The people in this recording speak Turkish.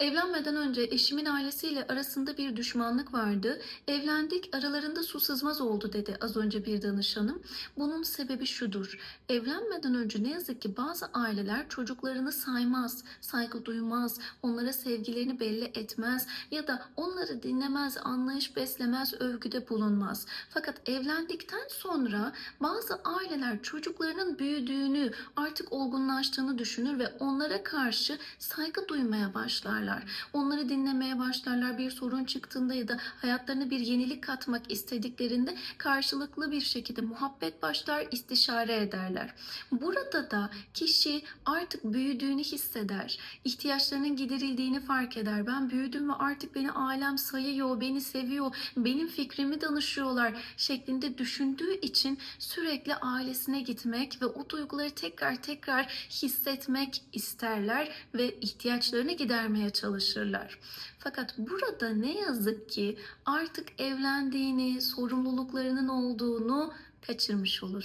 Evlenmeden önce eşimin ailesiyle arasında bir düşmanlık vardı. Evlendik aralarında su sızmaz oldu dedi az önce bir danışanım. Bunun sebebi şudur. Evlenmeden önce ne yazık ki bazı aileler çocuklarını saymaz, saygı duymaz, onlara sevgilerini belli etmez ya da onları dinlemez, anlayış beslemez, övgüde bulunmaz. Fakat evlendikten sonra bazı aileler çocuklarının büyüdüğünü, artık olgunlaştığını düşünür ve onlara karşı saygı duymaya başlarlar. Onları dinlemeye başlarlar. Bir sorun çıktığında ya da hayatlarına bir yenilik katmak istediklerinde karşılıklı bir şekilde muhabbet başlar, istişare ederler. Burada da kişi artık büyüdüğünü hisseder. ihtiyaçlarının giderildiğini fark eder. Ben büyüdüm ve artık beni ailem sayıyor, beni seviyor, benim fikrimi danışıyorlar şeklinde düşündüğü için sürekli ailesine gitmek ve o duyguları tekrar tekrar hissetmek isterler ve ihtiyaçlarını gidermeye çalışırlar. Fakat burada ne yazık ki artık evlendiğini, sorumluluklarının olduğunu kaçırmış olur.